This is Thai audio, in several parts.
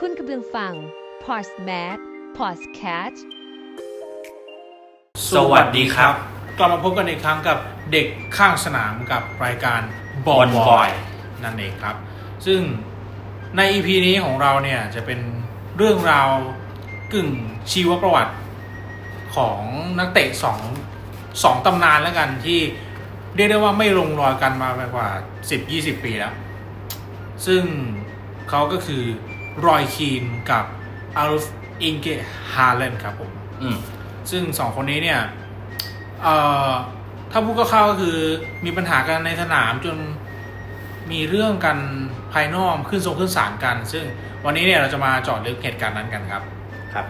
คุณกำลังฟัง p o s t m a t Podcast สวัสดีครับ กลับมาพบกันอีกครั้งกับเด็กข้างสนามกับรายการบอล Ball บ Boy อยนั่นเองครับ ซึ่งใน EP นี้ของเราเนี่ยจะเป็นเรื่องราวกึ่งชีวประวัติของนักเตะสองสองตำนานแล้วกันที่เรียกได้ว่าไม่ลงรอยกันมากว่า 10-20 ปีแล้ว ซึ่ง เขาก็คือรอยคีนกับอารุฟอิงเกฮาเลนครับผมอืมซึ่งสองคนนี้เนี่ยเอ่อถ้าพูดคร่าวๆก็คือมีปัญหากันในสนามจนมีเรื่องกันภายนอกขึ้นทรงขึ้นศาลกัน ซึ่งวันนี้เนี่ยเราจะมาเจอดลึกเหตุการณ์นั้นกันครับ ครับ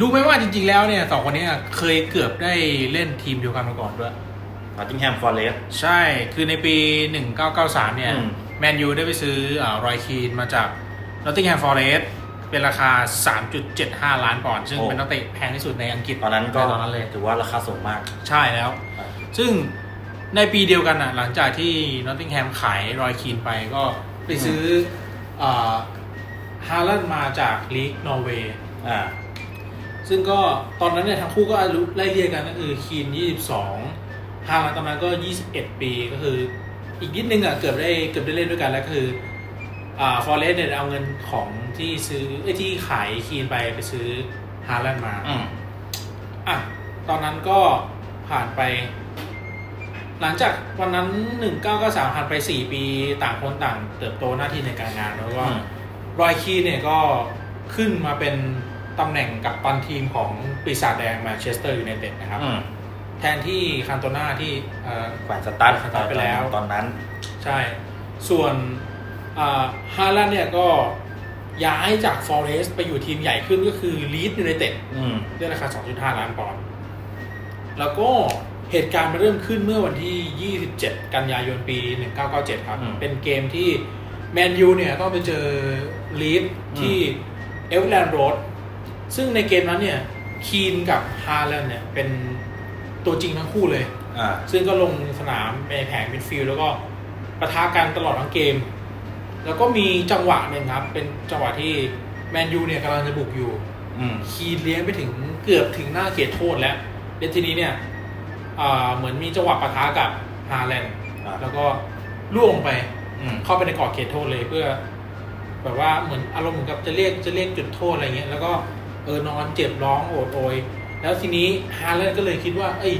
รู้ไหมว่าจริงๆแล้วเนี่ยสองคนนี้เคยเกือบได้เล่นทีมเดียวกันมาก่อนด้วยนอตติงแฮมฟอร์เรสต์ใช่ คือในปี 1993 เนี่ยอืม แมนยูได้ไปซื้อรอยคีนมาจากนอตติงแฮมฟอร์เรสเป็นราคา 3.75 ล้านปอนด์ซึ่งเป็นนักเตะแพงที่สุดในอังกฤษตอนนั้นก็ใตอนนั้นเลยถือว่าราคาสูงมากใช่แล้ว ซึ่งในปีเดียวกันอะหลังจากที่นอตติงแฮมขายรอยคีนไปก็ไปซื้อฮาลันมาจากลีกนอร์เวย์อ่าซึ่งก็ตอนนั้นเนี่ยทั้งคู่ก็อายุไล่เรียกกันก็คือคีน 22ฮาลันตอนนั้นก็ 21 ปีก็คือ อีกนิดนึงอะเกือบได้เกือบได้เล่นด้วยกันแล้วก็คืออ่าฟอร์เรสเนี่ยเอาเงินของที่ซื้อเอ้ยที่ขายคีนไปไปซื้อฮาลันมาอืมอะตอนนั้นก็ผ่านไป หลังจากวันนั้น1993ผ่านไป4ปีต่างคนต่างเติบโตหน้าที่ในการงานแล้วก็อืมรอยคีเนี่ยก็ขึ้นมาเป็นตำแหน่งกับตันทีมของปีศาจแดงแมนเชสเตอร์ยูไนเต็ดนะครับ อืมแทนที่คันโตนาที่เอ่อ แขวนสตาร์ทสตาร์ทไปแล้ว ตอนนั้น ใช่ ส่วนฮาลันเนี่ยก็ย้ายจากฟอเรสต์ไปอยู่ทีมใหญ่ขึ้นก็คือลีดยูไนเต็ดอืมด้วยราคา 2.5 ล้านปอนด์ แล้วก็เหตุการณ์มันเริ่มขึ้นเมื่อวันที่ 27 กันยายนปี 1997 ครับ อืมเป็นเกมที่แมนยูเนี่ยต้องไปเจอลีดที่เอเวอร์แลนด์โรดซึ่งในเกมนั้นเนี่ยคีนกับฮาแลนด์เนี่ยเป็น ตัวจริงทั้งคู่เลย อ่า ซึ่งก็ลงสนามในแผงมิดฟิลด์แล้วก็ปะทะกันตลอดทั้งเกม แล้วก็มีจังหวะหนึ่งครับ เป็นจังหวะที่แมนยูเนี่ยกำลังจะบุกอยู่ อืม คีนเลี้ยงไปถึงเกือบถึงหน้าเขตโทษแล้วเดยวทีนี้เนี่ยอ่าเหมือนมีจังหวะปะทะกับฮาแลนด์อ่า แล้วก็ล่วงลงไป อืม เข้าไปในกรอบเขตโทษเลยเพื่อ แบบว่าเหมือนอารมณ์เหมือนกับจะเรียกจะเรียกจุดโทษอะไรเงี้ยแล้วก็เออนอนเจ็บร้องโอดโอย แล้วทีนี้ฮาแลนด์ก็เลยคิดว่า เอ้ย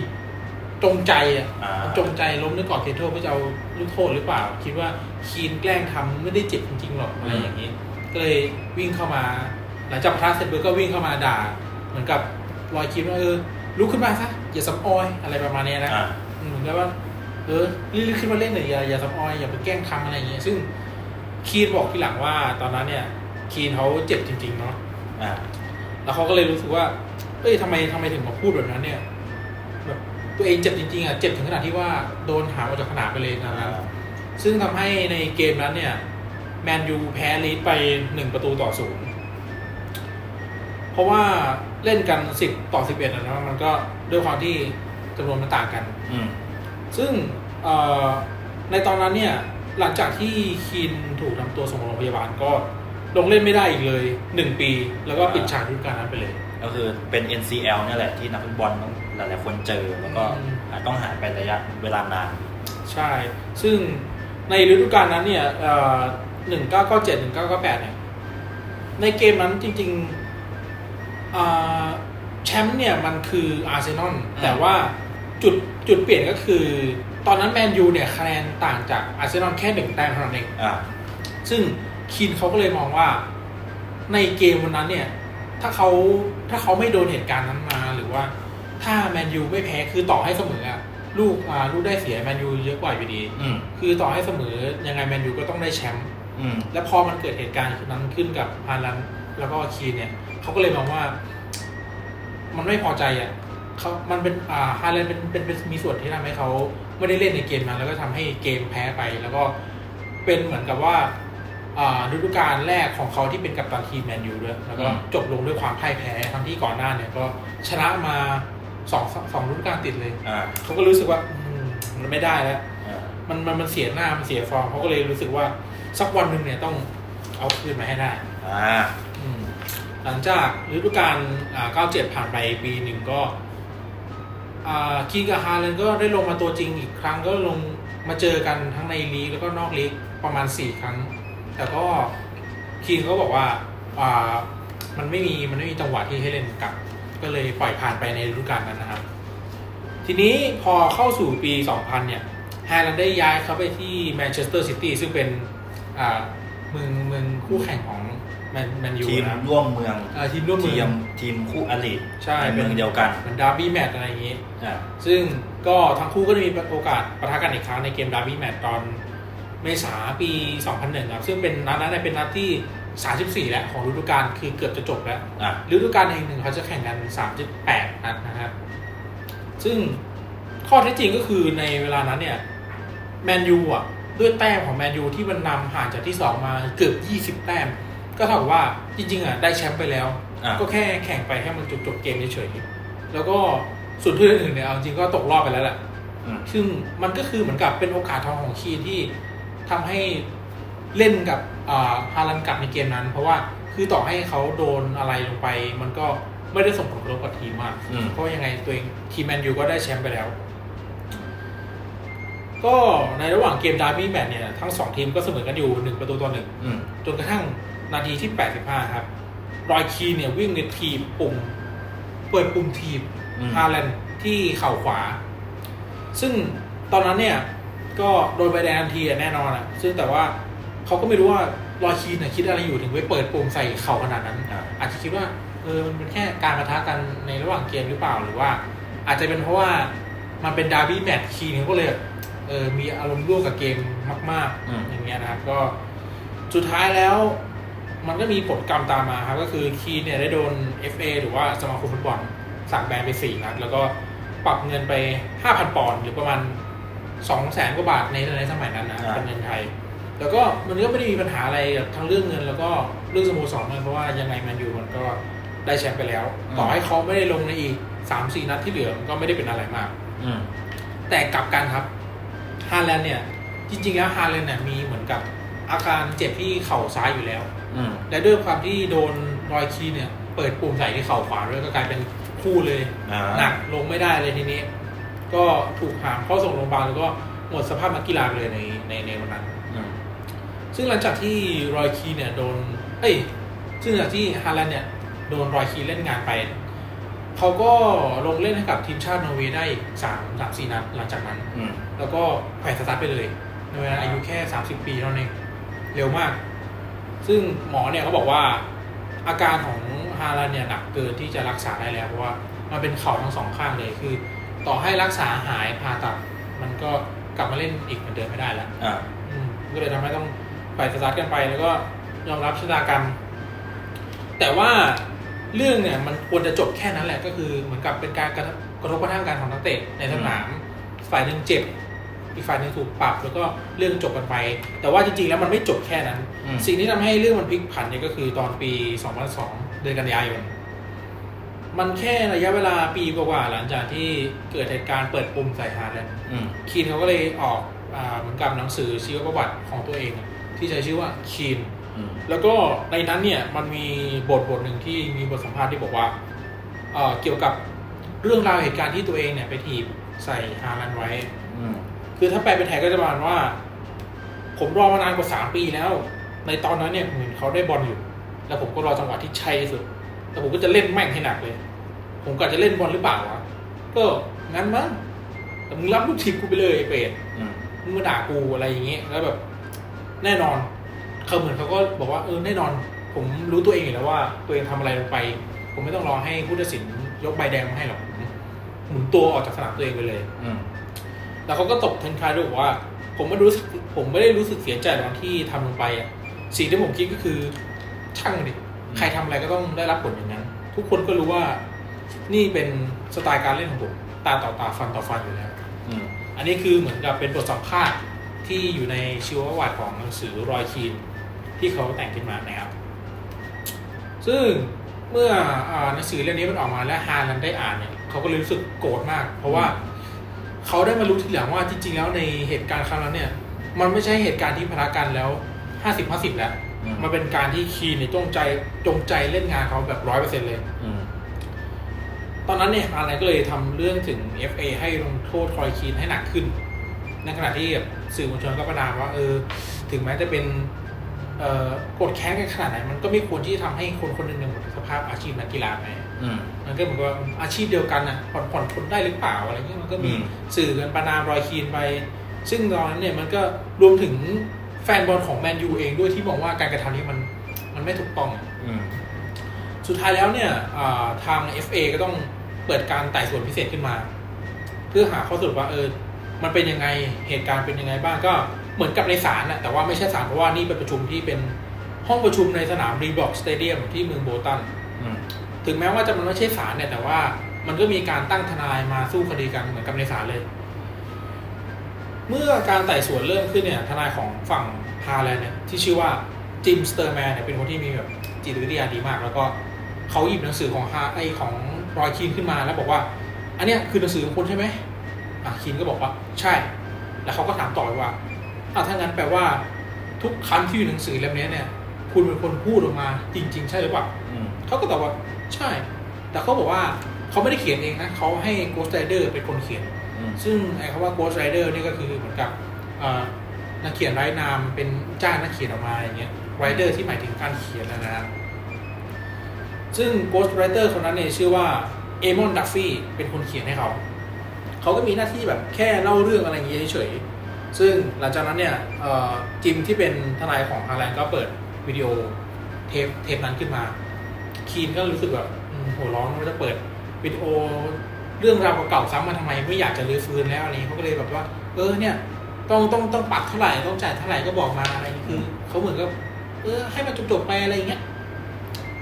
จงใจอะอ่า จงใจล้มในกรอบเขตโทษเพื่อจะเอาลูกโทษหรือเปล่า คิดว่าคีนแกล้งทำไม่ได้เจ็บจริงๆหรอกอะไรอย่างนี้ ก็เลยวิ่งเข้ามา หลังจากปะทะเสร็จปุ๊บก็วิ่งเข้ามาด่า เหมือนกับรอยคิดว่าเออลุกขึ้นมาซะอย่าสำออยอะไรประมาณเนี้ยนะ อ่า เหมือนกับว่า เออรีบๆขึ้นมาเล่นหน่อยอย่าอย่าสำออยอย่าไปแกล้งทำอะไรอย่างเงี้ยซึ่งคีนบอกทีหลังว่า ตอนนั้นเนี่ย คีนเขาเจ็บจริงๆเนาะ อ่า แล้วเขาก็เลยรู้สึกว่า เอ้ยทำไมทำไมถึงมาพูดแบบนั้นเนี่ยแบบตัวเองเจ็บจริงๆอะเจ็บถึงขนาดที่ว่าโดนหามออกจากสนามไปเลยนะนั้นซึ่งทำให้ในเกมนั้นเนี่ย แมนยูแพ้ลีดไปหนึ่งประตูต่อศูนย์เพราะว่าเล่นกันสิบต่อสิบเอ็ดนะมันก็ด้วยความที่จำนวนมันต่างกัน อืม ซึ่งเอ่อในตอนนั้นเนี่ย หลังจากที่คีนถูกนำตัวส่งโรงพยาบาลก็ลงเล่นไม่ได้อีกเลยหนึ่งปี แล้วก็ปิดฉากฤดูกาลนั้นไปเลย ก็คือเป็น NCL เนี่ยแหละที่นักฟุตบอลต้องหลายๆคนเจอ แล้วก็อืมอาจต้องหายไประยะเวลานาน ใช่ ซึ่งในฤดูกาลนั้นเนี่ยหนึ่งเก้าเก้าเจ็ดหนึ่งเก้าเก้าแปดเนี่ย ในเกมนั้นจริงๆเอ่อแชมป์เนี่ยมันคืออาร์เซนอลอืมแต่ว่าจุดจุดเปลี่ยนก็คือ ตอนนั้นแมนยูเนี่ยคะแนนต่างจากอาร์เซนอลแค่หนึ่งแต้มเท่านั้นเองอ่าซึ่งคีนเขาก็เลยมองว่าในเกมวันนั้นเนี่ย ถ้าเขาถ้าเขาไม่โดนเหตุการณ์นั้นมาหรือว่า ถ้าแมนยูไม่แพ้คือต่อให้เสมออะลูกอ่าลูกได้เสียแมนยูเยอะกว่าอยู่ดี อืมคือต่อให้เสมอยังไงแมนยูก็ต้องได้แชมป์อืมและพอมันเกิดเหตุการณ์นั้นขึ้นกับฮาลันแล้วก็คีนเนี่ยเขาก็เลยมองว่า มันไม่พอใจอะเขามันเป็นอ่าฮาลันเป็นเป็นเป็นมีส่วนที่ทำให้เขาไม่ได้เล่นในเกมนั้นแล้วก็ทำให้เกมแพ้ไป แล้วก็เป็นเหมือนกับว่าอ่า ฤดูกาลแรกของเขาที่เป็นกัปตันทีมแมนยูด้วยแล้วก็อืมจบลงด้วยความพ่ายแพ้ทั้งที่ก่อนหน้าเนี่ยก็ชนะมาสองสองฤดูกาลติดเลยอ่าเขาก็รู้สึกว่าอืมมันไม่ได้แล้วอ่ามันมันมันเสียหน้ามันเสียฟอร์มเขาก็เลยรู้สึกว่าสักวันหนึ่งเนี่ยต้องเอาคืนมาให้ได้อ่าอืมหลังจากฤดูกาลอ่า97 ผ่านไปปีหนึ่งก็อ่าคีนกับฮาเลนก็ได้ลงมาตัวจริงอีกครั้งก็ลงมาเจอกันทั้งในลีกแล้วก็นอกลีกประมาณ 4 ครั้ง แต่ก็คีนก็บอกว่าอ่ามันไม่มีมันไม่มีจังหวะที่ให้เล่นกลับ ก็เลยปล่อยผ่านไปในฤดูกาลนั้นนะครับ ทีนี้พอเข้าสู่ปี 2000 เนี่ยฮาแลนด์ได้ย้ายเขาไปที่แมนเชสเตอร์ซิตี้ซึ่งเป็นอ่าเมืองเมืองคู่แข่งของแมนแมนยูทีมนะครับร่วมเมืองอ่าทีมร่วมมืทีอมทีมคู่อริใช่นเมืองเดียวกันเหมือนดาร์บี้แมตช์อะไรอย่างนี้ อ่าซึ่งก็ทั้งคู่ก็ได้มีโอกาสปะทะกันอีกครั้งในเกมดาร์บี้แมตช์ตอน เมษาปี 2001ครับซึ่งเป็นนัดนั้นเนยเป็นนัดที่ 34 แล้วของฤดูกาลคือเกือบจะจบแล้วอ่าฤดูกาลหนึ่งเขาจะแข่งกัน 38 นัดนะครับ ซึ่งข้อเท็จจริงก็คือในเวลานั้นเนี่ยแมนยูอะด้วยแต้มของแมนยูที่มันนำห่างจากที่ 2 มาเกือบ 20 แต้ม ก็เท่ากับว่าจริงๆอะได้แชมป์ไปแล้ว อ่าก็แค่แข่งไปให้มันจบจบๆเกมเฉยๆแล้วก็ส่วนที่อื่นๆเนี่ยเอาจริงก็ตกรอบไปแล้วแหละ อืม ซึ่งมันก็คือเหมือนกับเป็นโอกาสทองของคีนที่ ทำให้เล่นกับอ่าฮาลันกลับในเกมนั้น เพราะว่าคือต่อให้เขาโดนอะไรลงไป มันก็ไม่ได้ส่งผลกระทบกับทีมมากอืมเพราะยังไงตัวเองทีมแมนยูก็ได้แชมป์ไปแล้ว ก็ในระหว่างเกมดาร์บี้แมตช์เนี่ยทั้งสองทีมก็เสมอกันอยู่หนึ่งประตูต่อหนึ่งอืมจนกระทั่งนาทีที่ 85 ครับรอยคีนเนี่ยวิ่งในทีมปุ่มเปิดปุ่มทีมอืมฮาแลนด์ที่เข่าขวา ซึ่งตอนนั้นเนี่ย ก็โดนใบแดงทันทีอะแน่นอนอะซึ่งแต่ว่าเขาก็ไม่รู้ว่ารอยคีนเนี่ยคิดอะไรอยู่ถึงไปเปิดปุ่มใส่เข่าขนาดนั้นอ่าอาจจะคิดว่าเออมันเป็นแค่การประทะกันในระหว่างเกมหรือเปล่าหรือว่า อาจจะเป็นเพราะว่ามันเป็นดาร์บี้แมตช์คีนเขาก็เลยแบบเออมีอารมณ์ร่วมกับเกมมากอืมๆอย่างเงี้ยนะครับ ก็สุดท้ายแล้วมันก็มีผลกรรมตามมาครับ ก็คือคีนเนี่ยได้โดน FA หรือว่าสมาคมฟุตบอลสั่งแบนไป4นัดแล้วก็ปรับเงินไป 5,000 ปอนด์หรือประมาณ 200,000กว่าบาทในในสมัยนั้นนะอ่า เป็นเงินไทย แล้วก็มันก็ไม่ได้มีปัญหาอะไรกับทั้งเรื่องเงิน แล้วก็เรื่องสโมสรเลยเพราะว่ายังไงแมนยูมันก็ได้แชมป์ไปแล้ว ต่อให้เขาไม่ได้ลงในอีก3-4นัดที่เหลือมันก็ไม่ได้เป็นอะไรมาก อืม แต่กลับกันครับฮาแลนด์เนี่ย จริงๆแล้วฮาแลนด์เนี่ยมีเหมือนกับอาการเจ็บที่เข่าซ้ายอยู่แล้ว อืม และด้วยความที่โดนรอยคีย์เนี่ย เปิดปุ่มใส่ที่เข่าขวาด้วยก็กลายเป็นคู่เลย อ่า หนักลงไม่ได้เลยทีนี้ ก็ถูกหามเข้าส่งโรงพยาบาลแล้วก็หมดสภาพนักกีฬาไปเลยในในในวันนั้นอืมซึ่งหลังจากที่รอยคีย์เนี่ยโดน เอ้ย ซึ่งหลังจากที่ฮาแลนด์เนี่ยโดนรอยคีย์เล่นงานไป เขาก็ลงเล่นให้กับทีมชาตินอร์เวย์ได้สามสามสี่นัดหลังจากนั้นอืมแล้วก็แขวนสตาร์ทไปเลยในเวลาอายุแค่30ปีเท่านั้นเองเร็วมาก ซึ่งหมอเนี่ยเขาบอกว่าอาการของฮาลันเนี่ยหนักเกินที่จะรักษาได้แล้วเพราะว่ามันเป็นเข่าทั้งสองข้างเลยคือ ต่อให้รักษาหายผ่าตัด มันก็กลับมาเล่นอีกเหมือนเดิมไม่ได้แล้วอ่าอืมก็เลยทำให้ต้องไปสตาร์ทกันไปแล้วก็ยอมรับชะตากรรม แต่ว่าเรื่องเนี่ยมันควรจะจบแค่นั้นแหละก็คือเหมือนกับเป็นการกระทบกระทบกระทั่งกันของนักเตะในสนามฝ่ายหนึ่งเจ็บ อีกฝ่ายหนึ่งถูกปรับ แล้วก็เรื่องจบกันไป แต่ว่าจริงๆแล้วมันไม่จบแค่นั้น อืม สิ่งที่ทำให้เรื่องมันพลิกผันเนี่ยก็คือตอนปี 2002 เดือนกันยายน มันแค่ระยะเวลาปีกว่าๆหลังจากที่เกิดเหตุการณ์เปิดปุ่มใส่ฮาร์ดแลนด์อืมคีนเขาก็เลยออกอาเหมือนกับหนังสือชีวประวัติของตัวเองอะที่ใช้ชื่อว่าคีน อืมแล้วก็ในนั้นเนี่ยมันมีบทบทหนึ่งที่มีบทสัมภาษณ์ที่บอกว่าเอ่อเกี่ยวกับเรื่องราวเหตุการณ์ที่ตัวเองเนี่ยไปถีบใส่ฮาลันไว้ อืมคือถ้าแปลเป็นไทยก็จะประมาณว่า ผมรอมานานกว่าสามปีแล้ว ในตอนนั้นเนี่ยผมเห็นเขาได้บอลอยู่ แล้วผมก็รอจังหวะที่ใช่ที่สุด แต่ผมก็จะเล่นแม่งให้หนักเลย ผมก็จะเล่นบอลหรือเปล่าวะก็งั้นมั้งแต่มึงรับลูกทีมกูไปเลยไอ้เป็ดอืมมึงมาด่ากูอะไรอย่างเงี้ยแล้วแบบ แน่นอนเขาเหมือนเขาก็บอกว่าเออแน่นอน ผมรู้ตัวเองอยู่แล้วว่า ตัวเองทำอะไรลงไป ผมไม่ต้องรอให้ผู้ตัดสินยกใบแดงมาให้หรอกผมหมุนตัวออกจากสนามตัวเองไปเลย อืมแล้วเขาก็ตบทิ้งท้ายด้วยบอกว่า ผมไม่รู้สึกผมไม่ได้รู้สึกเสียใจตอนที่ทำลงไปอะสิ่งที่ผมคิดก็คือ ช่างดิ ใครทำอะไรก็ต้องได้รับผลอย่างนั้น ทุกคนก็รู้ว่านี่เป็นสไตล์การเล่นของผมตาต่อตาฟันต่อฟันอยู่แล้วอืมอันนี้คือเหมือนกับเป็นบทสัมภาษณ์ที่อยู่ในชีวประวัติของหนังสือรอยคีนที่เขาแต่งขึ้นมานะครับ ซึ่งเมื่ออาหนังสือเล่มนี้มันออกมาและฮาลันได้อ่านเนี่ยเขาก็เลยรู้สึกโกรธมาก เพราะว่าเขาได้มารู้ทีหลังว่าจริงๆแล้วในเหตุการณ์ครั้งนั้นเนี่ย มันไม่ใช่เหตุการณ์ที่พระกันแล้วฮห้าสิบห้าสิบแล้วอื มมันเป็นการที่คีนเนี่ยจงใจจงใจเล่นงานเขาแบบร้อยเปอร์เซ็นเลย อืมตอนนั้นเนี่ยอะไรก็เลยทำเรื่องถึง FA ให้ลงโทษทรอยคีนให้หนักขึ้น ในขณะที่แบบสื่อมวลชนก็ประนามว่าเออ ถึงแม้จะเป็นเอ่อกดแค้นกันขนาดไหน มันก็ไม่ควรที่จะทำให้คนคนหนึ่งเนี่ยหมดสภาพอาชีพนักกีฬาไป อืม มันก็เหมือนกับว่าอาชีพเดียวกันอะผ่อนผ่อนทนได้หรือเปล่าอะไรเงี้ยมันก็มีอืม สื่อกันประนามรอยคีนไป ซึ่งตอนนั้นเนี่ยมันก็รวมถึง แฟนบอลของแมนยูเองด้วยที่มองว่าการกระทำนี้มันมันไม่ถูกต้องอะอืมสุดท้ายแล้วเนี่ยอ่าทาง FA ก็ต้องเปิดการไต่สวนพิเศษขึ้นมา เพื่อหาข้อสรุปว่าเออมันเป็นยังไงเหตุการณ์เป็นยังไงบ้างก็เหมือนกับในศาลนะแต่ว่าไม่ใช่ศาลเพราะว่านี่เป็นประชุมที่เป็นห้องประชุมในสนามรีบอกสเตเดียมที่เมืองโบตันอืมถึงแม้ว่าจะมันไม่ใช่ศาลเนี่ยแต่ว่ามันก็มีการตั้งทนายมาสู้คดีกันเหมือนกับในศาลเลย เมื่อการไต่สวนเริ่มขึ้นเนี่ยทนายของฝั่งฮาแลนด์เนี่ยที่ชื่อว่าจิมสเตอร์แมนเนี่ยเป็นคนที่มีแบบจิตวิทยาดีมาก แล้วก็เขาหยิบหนังสือของฮาไอของรอยคีนขึ้นมาแล้วบอกว่า อันเนี้ยคือหนังสือของคุณใช่ไหมอะคีนก็บอกว่าใช่ แล้วเขาก็ถามต่อว่าอะถ้างั้นแปลว่าทุกคำที่อยู่ในหนังสือเล่มนี้เนี่ย คุณเป็นคนพูดออกมาจริง ๆ ใช่หรือเปล่าอืมเขาก็ตอบว่าใช่ แต่เขาบอกว่าเขาไม่ได้เขียนเองนะเขาให้ Ghost Rider เป็นคนเขียนอืม ซึ่งไอ้คำว่า Ghost Rider นี่ก็คือเหมือนกับนักเขียนไร้นามเป็นจ้างนักเขียนออกมาอย่างเงี้ย Rider ที่หมายถึงการเขียนนะนะซึ่ง Ghost Rider คนนั้นเนี่ยชื่อว่าเอมอนดัฟฟี่เป็นคนเขียนให้เขา เขาก็มีหน้าที่แบบแค่เล่าเรื่องอะไรอย่างเงี้ยเฉยๆซึ่งหลังจากนั้นเนี่ยจิมที่เป็นทนายของฮาแลนด์ก็เปิดวิดีโอเทปเทปนั้นขึ้นมา คีนก็รู้สึกแบบอืมหัวร้อนว่าจะเปิดวิดีโอ เรื่องราวเก่าๆซ้ำมาทำไมไม่อยากจะรื้อฟื้นแล้วอะไรนี้เขาก็เลยแบบว่า เออเนี่ย ต้องต้องต้องปัดเท่าไหร่ต้องจ่ายเท่าไหร่ก็บอกมาอะไรอย่างนี้คือเขาเหมือนกับเออให้มันจบๆไปอะไรอย่างเงี้ย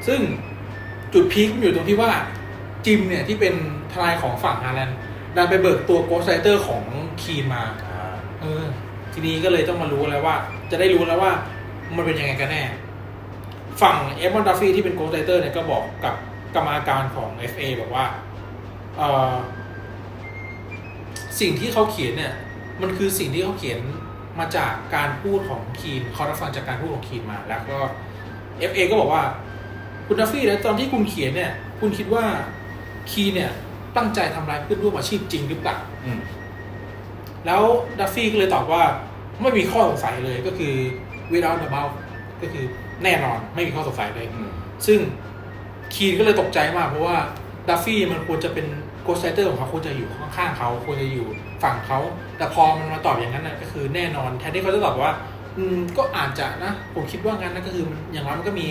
ซึ่งจุดพีคมันอยู่ตรงที่ว่าจิมเนี่ยที่เป็นทนายของฝั่งฮาแลนด์ดันไปเบิกตัวโกสไ i เตอร์ของคีนมาอ่าเออ ทีนี้ก็เลยต้องมารู้แล้วว่า จะได้รู้แล้วว่ามันเป็นยังไงกันแน่ ฝั่งเอมอนดัฟฟี่ที่เป็นโกสไ i เตอร์เนี่ยก็บอกกับกรรมาการของ FA บอกว่าเออ สิ่งที่เขาเขียนเนี่ยมันคือสิ่งที่เขาเขียนมาจากการพูดของคีนเขารับฟังจากการพูดของคีนมา แล้วก็ FA ก็บอกว่า คุณดัฟฟี่แล้วตอนที่คุณเขียนเนี่ย คุณคิดว่าคีนเนี่ยตั้งใจทำร้ายเพื่อนร่วมอาชีพจริงหรือเปล่าอืมแล้วดัฟฟี่ก็เลยตอบว่าไม่มีข้อสงสัยเลยก็คือ without a doubt ก็คือแน่นอนไม่มีข้อสงสัยเลยอืมซึ่งคีนก็เลยตกใจมากเพราะว่า ดัฟฟี่มันควรจะเป็นโกสไ i เตอร์ของเขาควรจะอยู่ข้างๆเขาควรจะอยู่ฝั่งเขา แต่พอมันมาตอบอย่างนั้นนะก็คือแน่นอนแทนที่เขาจะตอบว่า อืมก็อาจจะนะ ผมคิดว่างั้นนะก็คือมันอย่างน้อยมันก็มี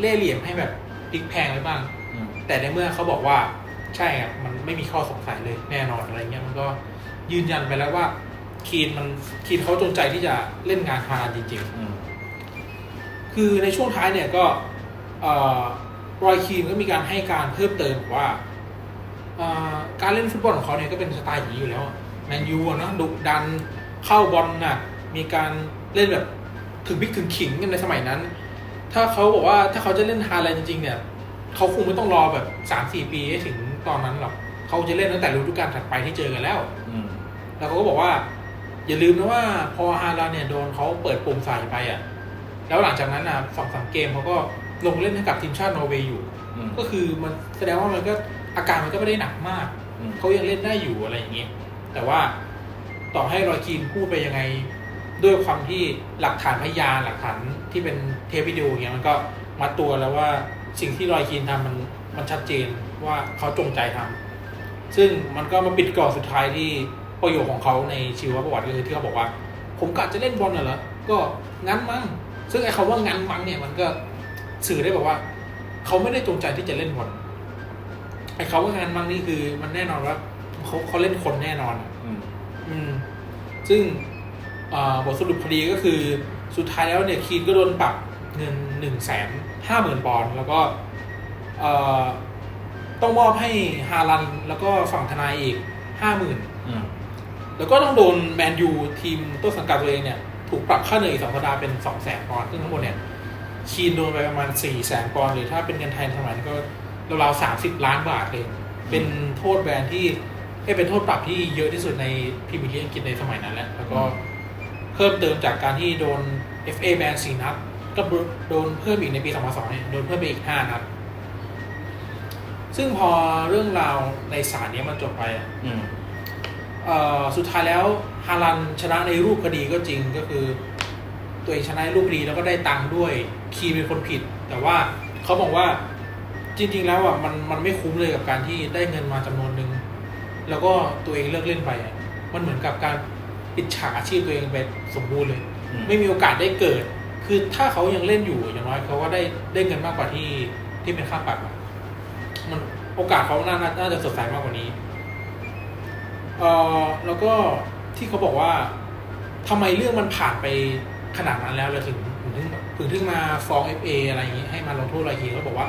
เล่ห์เหลี่ยมให้แบบพลิกแพลงไว้บ้างอืมแต่ในเมื่อเขาบอกว่าใช่ครับมันไม่มีข้อสงสัยเลยแน่นอนอะไรเงี้ยมันก็ยืนยันไปแล้วว่าคีนมันคีนเขาจงใจที่จะเล่นงานฮาลาลจริงอืมๆคือในช่วงท้ายเนี่ยก็เอ่อ รอยคีนก็มีการให้การเพิ่มเติมว่าเอ่อการเล่นฟุตบอลของเขาเนี่ยก็เป็นสไตล์อย่างนี้อยู่แล้วแมนยูอะเนอะดุดันเข้าบอลน่ะมีการเล่นแบบถึงพลิกถึงขิงกันในสมัยนั้น ถ้าเขาบอกว่าถ้าเขาจะเล่นฮาแลนด์จริงๆเนี่ยเขาคงไม่ต้องรอแบบสามสี่ปีให้ถึงตอนนั้นหรอกเขาจะเล่นตั้งแต่ฤดูกาลถัดไปที่เจอกันแล้วอืมแล้วเขาก็บอกว่า อย่าลืมนะว่าพอฮาแลนด์เนี่ยโดนเขาเปิดปุ่มใส่ไปอะ แล้วหลังจากนั้นอะสองสามเกมเขาก็ ลงเล่นให้กับทีมชาตินอร์เวย์อยู่อืมก็คือมันแสดงว่ามันก็อาการมันก็ไม่ได้หนักมากอืมเขายังเล่นได้อยู่อะไรอย่างเงี้ยแต่ว่าต่อให้รอยคีนพูดไปยังไง ด้วยความที่หลักฐานพยานหลักฐานที่เป็นเทปวิดีโออย่างเงี้ยมันก็มัดตัวแล้วว่าสิ่งที่รอยคีนทำมันมันชัดเจนว่าเขาจงใจทำซึ่งมันก็มาปิดกรอบสุดท้ายที่ประโยคของเขาในชีวประวัติก็คือที่เขาบอกว่า ผมกะจะเล่นบอลน่ะเหรอก็งั้นมั้งซึ่งไอ้คำว่างั้นมั้งเนี่ยมันก็ สื่อได้บอกว่า เขาไม่ได้จงใจที่จะเล่นบอลไอ้เขาว่างานมั้งนี่คือ มันแน่นอนว่าเขาเขาเล่นคนแน่นอนอะอืมอืม ซึ่งอ่าบทสรุปคดีก็คือสุดท้ายแล้วเนี่ยคีนก็โดนปรับเงินหนึ่งแสนห้าหมื่นปอนด์แล้วก็เอ่อต้องมอบให้ฮาลัน แล้วก็ฝั่งทนายอีกห้าหมื่นอืมแล้วก็ต้องโดนแมนยูทีมต้นสังกัดตัวเองเนี่ย ถูกปรับค่าเหนื่อยอีกสองสัปดาห์เป็นสองแสนปอนด์ซึ่งทั้งหมดเนี่ย คีนโดนไปประมาณสี่แสนปอนด์หรือถ้าเป็นเงินไทยสมัยนั้นก็ราวๆสามสิบล้านบาทเลย เป็นโทษแบนที่เอ้ยเป็นโทษปรับที่เยอะที่สุดในพรีเมียร์ลีกอังกฤษในสมัยนั้นแหละแล้วก็เพิ่มเติมจากการที่โดน FA แบน4นัดก็โดนเพิ่มอีกในปี 2002เนี่ยโดนเพิ่มไปอีก5นัดซึ่งพอเรื่องราวในศาลเนี้ยมันจบไปอะอืมเอ่อสุดท้ายแล้วฮาลันชนะในรูปคดีก็จริงก็คือ ตัวเองชนะในรูปคดีแล้วก็ได้ตังค์ด้วยคีเป็นคนผิด แต่ว่าเขาบอกว่าจริง ๆ แล้วอะมันมันไม่คุ้มเลยกับการที่ได้เงินมาจำนวนหนึ่งแล้วก็ตัวเองเลิกเล่นไปอะมันเหมือนกับการปิดฉากอาชีพตัวเองไปสมบูรณ์เลยอืมไม่มีโอกาสได้เกิด คือถ้าเขายังเล่นอยู่อย่างน้อยเขาก็ได้ได้เงินมากกว่าที่ที่เป็นค่าปรับอะมันโอกาสเขาน่าน่าน่าจะสดใสมากกว่านี้เอ่อแล้วก็ที่เขาบอกว่าทำไมเรื่องมันผ่านไป ขนาดนั้นแล้วเลยถึงถึงถึงถึงถึงมาฟ้อง FA อะไรอย่างนี้ให้มาลงโทษรอยคีนเขาบอกว่า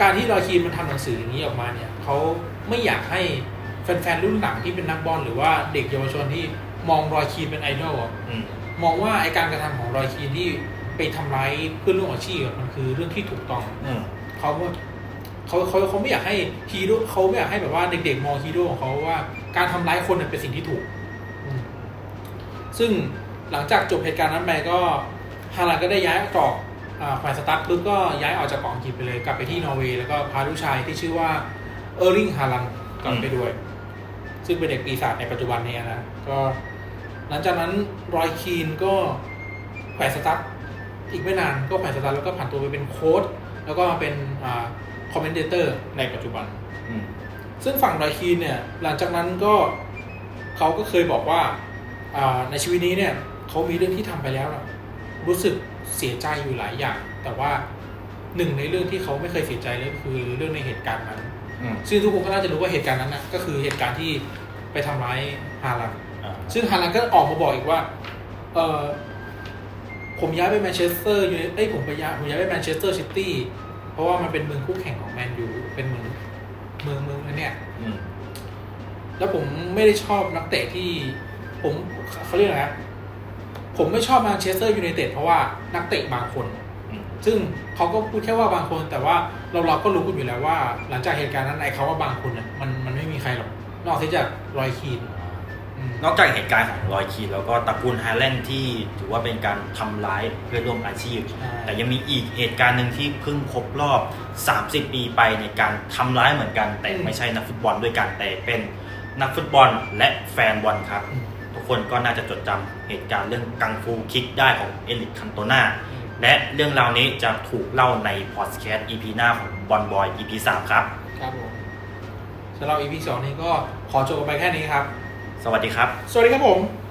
การที่รอยคีนมันทำหนังสืออย่างนี้ออกมาเนี่ยเขาไม่อยากให้แฟนๆรุ่นหลังที่เป็นนักบอลหรือว่าเด็กเยาวชนที่มองรอยคีนเป็นไอดอลอะอืมมองว่าไอการกระทำของรอยคีนที่ไปทำร้ายเพื่อนร่วมอาชีพอะมันคือเรื่องที่ถูกต้องอืมเขาก็เขาเขาเขาไม่อยากให้ฮีโร่เขาไม่อยากให้แบบว่าเด็กๆมองฮีโร่ของเขาว่า การทำร้ายคนเนี่ยเป็นสิ่งที่ถูกอืมซึ่ง หลังจากจบเหตุการณ์นั้นไปก็ฮาลันก็ได้ย้ายออกอ่าฝ่ายสตาร์ทปุ๊บก็ย้ายออกจากเกาะอังกฤษไปเลยกลับไปที่นอร์เวย์แล้วก็พาลูกชายที่ชื่อว่าเออร์ลิงฮาลันกลับไปด้วย ซึ่งเป็นเด็กปีศาจในปัจจุบันเนี้นะก็หลังจากนั้นรอยคีนก็แขวนสตาร์ทอีกไม่นานก็แขวนสตาร์ทแล้วก็ผ่านตัวไปเป็นโค้ชแล้วก็มาเป็นอ่าคอมเมนเตอร์ในปัจจุบันอืมซึ่งฝั่งรอยคีนเนี่ยหลังจากนั้นก็เขาก็เคยบอกว่าอ่าในชีวิตนี้เนี่ย เขามีเรื่องที่ทำไปแล้วนะรู้สึกเสียใจอยู่หลายอย่าง แต่ว่าหนึ่งในเรื่องที่เขาไม่เคยเสียใจเลยคือเรื่องในเหตุการณ์นั้นอืมซึ่งทุกคนก็น่าจะรู้ว่าเหตุการณ์นั้นนะก็คือเหตุการณ์ที่ไปทำร้ายฮาลันอ่าซึ่งฮาลันก็ออกมาบอกอีกว่า เออผมย้ายไปแมนเชสเตอร์ยูไนเอ้ยผมไปย้ายผมย้ายไปแมนเชสเตอร์ซิตี้เพราะว่ามันเป็นเมืองคู่แข่งของแมนยูเป็นเมืองเมืองเมืองนั้นเนี่ยอืมแล้วผมไม่ได้ชอบนักเตะที่ ผมเขาเรียกอะไรนะ ผมไม่ชอบแมนเชสเตอร์ยูไนเต็ดเพราะว่านักเตะบางคนอืมซึ่งเขาก็พูดแค่ว่าบางคน แต่ว่าเราเราก็รู้กันอยู่แล้วว่า หลังจากเหตุการณ์นั้นไอ้คาว่าบางคนเนี่ยมันมันไม่มีใครหรอกนอกจากรอยคีนอืมนอกจากเหตุการณ์ของรอยคีนแล้วก็ตระกูลไฮแลนด์ที่ถือว่าเป็นการทำร้ายเพื่อนร่วมอาชีพใช่แต่ยังมีอีกเหตุการณ์หนึ่งที่เพิ่งครบรอบ 30 ปีไปในการทำร้ายเหมือนกัน แต่ไม่ใช่นักฟุตบอลด้วยกันแต่เป็นนักฟุตบอลและแฟนบอลครับอืมทุก คนก็น่าจะจดจำเหตุการณ์เรื่องกังฟูคิกได้ของเอลิกคันโตนาและเรื่องราวนี้จะถูกเล่าในพอดแคสต์ EP หน้าของบอลบอย EP 3ครับ ครับผมสำหรับ EP สองนี้ก็ขอจบกันไปแค่นี้ครับ สวัสดีครับ สวัสดีครับผม